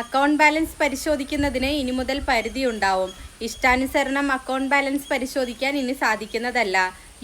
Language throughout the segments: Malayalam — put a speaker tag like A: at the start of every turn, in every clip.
A: അക്കൗണ്ട് ബാലൻസ് പരിശോധിക്കുന്നതിന് ഇനി മുതൽ പരിധി പരിധിയുണ്ടാവും ഇഷ്ടാനുസരണം അക്കൗണ്ട് ബാലൻസ് പരിശോധിക്കാൻ ഇനി സാധിക്കുന്നതല്ല.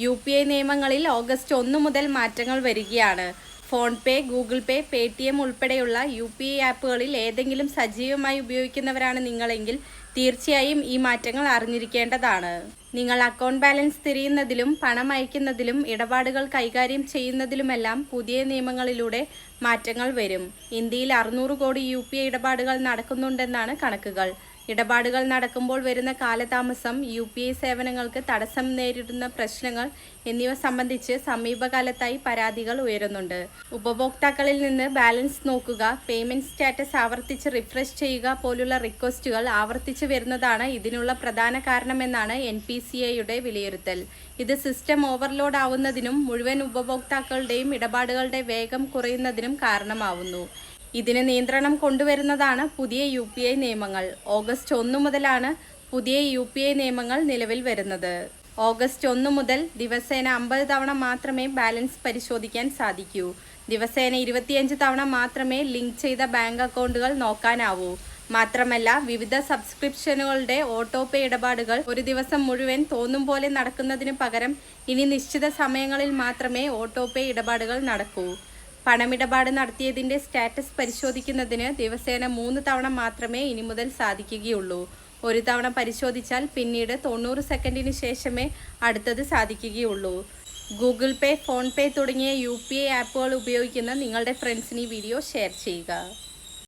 A: യു പി ഐ നിയമങ്ങളിൽ ഓഗസ്റ്റ് ഒന്ന് മുതൽ മാറ്റങ്ങൾ വരികയാണ്. ഫോൺ പേ ഗൂഗിൾ പേ പേ ടി എം ഉൾപ്പെടെയുള്ള യു പി ഐ ആപ്പുകളിൽ ഏതെങ്കിലും സജീവമായി ഉപയോഗിക്കുന്നവരാണ് നിങ്ങളെങ്കിൽ തീർച്ചയായും ഈ മാറ്റങ്ങൾ അറിഞ്ഞിരിക്കേണ്ടതാണ്. നിങ്ങൾ അക്കൗണ്ട് ബാലൻസ് തിരിയുന്നതിലും പണം അയക്കുന്നതിലും ഇടപാടുകൾ കൈകാര്യം ചെയ്യുന്നതിലുമെല്ലാം പുതിയ നിയമങ്ങളിലൂടെ മാറ്റങ്ങൾ വരും. ഇന്ത്യയിൽ അറുന്നൂറ് കോടി യു പി ഐ ഇടപാടുകൾ നടക്കുന്നുണ്ടെന്നാണ് കണക്കുകൾ. ഇടപാടുകൾ നടക്കുമ്പോൾ വരുന്ന കാലതാമസം യു പി ഐ സേവനങ്ങൾക്ക് തടസ്സം നേരിടുന്ന പ്രശ്നങ്ങൾ എന്നിവ സംബന്ധിച്ച് സമീപകാലത്തായി പരാതികൾ ഉയരുന്നുണ്ട്. ഉപഭോക്താക്കളിൽ നിന്ന് ബാലൻസ് നോക്കുക പേയ്മെന്റ് സ്റ്റാറ്റസ് ആവർത്തിച്ച് റിഫ്രഷ് ചെയ്യുക പോലുള്ള റിക്വസ്റ്റുകൾ ആവർത്തിച്ച് വരുന്നതാണ് ഇതിനുള്ള പ്രധാന കാരണമെന്നാണ് എൻ പി സി ഐയുടെ വിലയിരുത്തൽ. ഇത് സിസ്റ്റം ഓവർലോഡ് ആവുന്നതിനും മുഴുവൻ ഉപഭോക്താക്കളുടെയും ഇടപാടുകളുടെ വേഗം കുറയുന്നതിനും കാരണമാവുന്നു. ഇതിന് നിയന്ത്രണം കൊണ്ടുവരുന്നതാണ് പുതിയ യു നിയമങ്ങൾ. ഓഗസ്റ്റ് ഒന്ന് മുതലാണ് പുതിയ യു നിയമങ്ങൾ നിലവിൽ വരുന്നത്. ഓഗസ്റ്റ് ഒന്ന് മുതൽ ദിവസേന അമ്പത് തവണ മാത്രമേ ബാലൻസ് പരിശോധിക്കാൻ സാധിക്കൂ. ദിവസേന ഇരുപത്തിയഞ്ച് തവണ മാത്രമേ ലിങ്ക് ചെയ്ത ബാങ്ക് അക്കൗണ്ടുകൾ നോക്കാനാവൂ. മാത്രമല്ല വിവിധ സബ്സ്ക്രിപ്ഷനുകളുടെ ഓട്ടോ പേ ഇടപാടുകൾ ഒരു ദിവസം മുഴുവൻ തോന്നും പോലെ നടക്കുന്നതിന് പകരം ഇനി നിശ്ചിത സമയങ്ങളിൽ മാത്രമേ ഓട്ടോ പേ ഇടപാടുകൾ നടക്കൂ. പണമിടപാട് നടത്തിയതിന്റെ സ്റ്റാറ്റസ് പരിശോധിക്കുന്നതിന് ദിവസേന മൂന്ന് തവണ മാത്രമേ ഇനി മുതൽ സാധിക്കുകയുള്ളൂ. ഒരു തവണ പരിശോധിച്ചാൽ പിന്നീട് തൊണ്ണൂറ് സെക്കൻഡിന് ശേഷമേ അടുത്തത് സാധിക്കുകയുള്ളൂ. ഗൂഗിൾ പേ ഫോൺ പേ തുടങ്ങിയ യു ആപ്പുകൾ ഉപയോഗിക്കുന്ന നിങ്ങളുടെ ഫ്രണ്ട്സിന് ഈ വീഡിയോ ഷെയർ ചെയ്യുക.